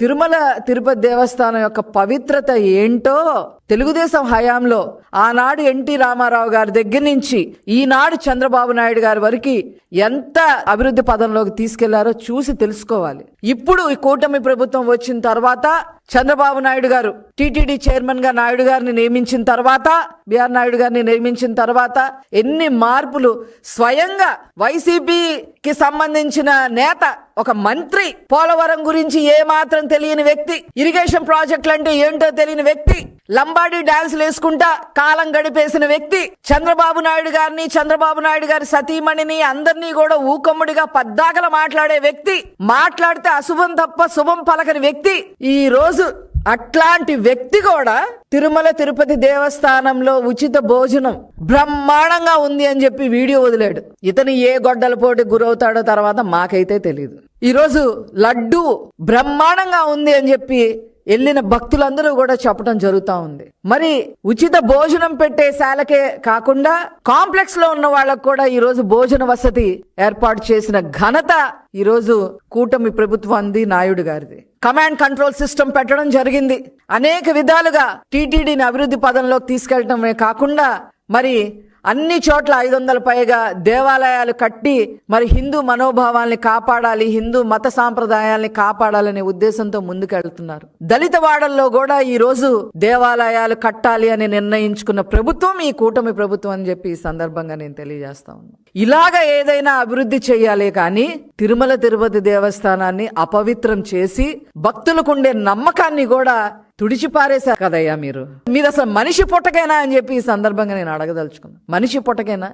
తిరుమల తిరుపతి దేవస్థానం యొక్క పవిత్రత ఏంటో తెలుగుదేశం హయాంలో ఆనాడు ఎన్టీ రామారావు గారి దగ్గర నుంచి ఈనాడు చంద్రబాబు నాయుడు గారి వరకు ఎంత అభివృద్ధి పదంలోకి తీసుకెళ్ళారో చూసి తెలుసుకోవాలి. ఇప్పుడు ఈ కూటమి ప్రభుత్వం వచ్చిన తర్వాత చంద్రబాబు నాయుడు గారు టీటీడీ చైర్మన్గా నాయుడు గారిని నియమించిన తర్వాత బిఆర్ నాయుడు గారిని నియమించిన తర్వాత ఎన్ని మార్పులు స్వయంగా వైసీపీకి సంబంధించిన నేత ఒక మంత్రి పోలవరం గురించి ఏమాత్రం తెలియని వ్యక్తి ఇరిగేషన్ ప్రాజెక్టులు అంటే ఏంటో తెలియని వ్యక్తి లంబాడీ డాన్సులు వేసుకుంటా కాలం గడిపేసిన వ్యక్తి చంద్రబాబు నాయుడు గారిని చంద్రబాబు నాయుడు గారి సతీమణిని అందరినీ కూడా ఊకమ్ముడిగా పద్దాకల మాట్లాడే వ్యక్తి మాట్లాడితే అశుభం తప్ప శుభం పలకని వ్యక్తి. ఈ రోజు అట్లాంటి వ్యక్తి కూడా తిరుమల తిరుపతి దేవస్థానంలో ఉచిత భోజనం బ్రహ్మాండంగా ఉంది అని చెప్పి వీడియో వదిలాడు. ఇతను ఏ గొడ్డల పోటీ గురవుతాడో తర్వాత మాకైతే తెలియదు ఈరోజు లడ్డు బ్రహ్మాండంగా ఉంది అని చెప్పి వెళ్ళిన భక్తులందరూ కూడా చెప్పడం జరుగుతూ ఉంది. మరి ఉచిత భోజనం పెట్టే శాలకే కాకుండా కాంప్లెక్స్లో ఉన్న వాళ్ళకు కూడా ఈరోజు భోజన వసతి ఏర్పాటు చేసిన ఘనత ఈరోజు కూటమి ప్రభుత్వం నాయుడు గారిది. కమాండ్ కంట్రోల్ సిస్టమ్ పెట్టడం జరిగింది. అనేక విధాలుగా టీటీడీని అభివృద్ధి పదంలోకి తీసుకెళ్ళటమే కాకుండా మరి అన్ని చోట్ల ఐదు వందల పైగా దేవాలయాలు కట్టి మరి హిందూ మనోభావాల్ని కాపాడాలి హిందూ మత సాంప్రదాయాల్ని కాపాడాలనే ఉద్దేశంతో ముందుకెళ్తున్నారు. దళిత వాడల్లో కూడా ఈ రోజు దేవాలయాలు కట్టాలి అని నిర్ణయించుకున్న ప్రభుత్వం ఈ కూటమి ప్రభుత్వం అని చెప్పి ఈ సందర్భంగా నేను తెలియజేస్తా ఉన్నాను ఇలాగ ఏదైనా అభివృద్ధి చేయాలి కానీ తిరుమల తిరుపతి దేవస్థానాన్ని అపవిత్రం చేసి భక్తులకుండే నమ్మకాన్ని కూడా తుడిచిపారేశారు కదయ్యా మీరు? మీరు అసలు మనిషి పుట్టకైనా అని చెప్పి ఈ సందర్భంగా నేను అడగదలుచుకున్నాను మనిషి పుట్టకైనా?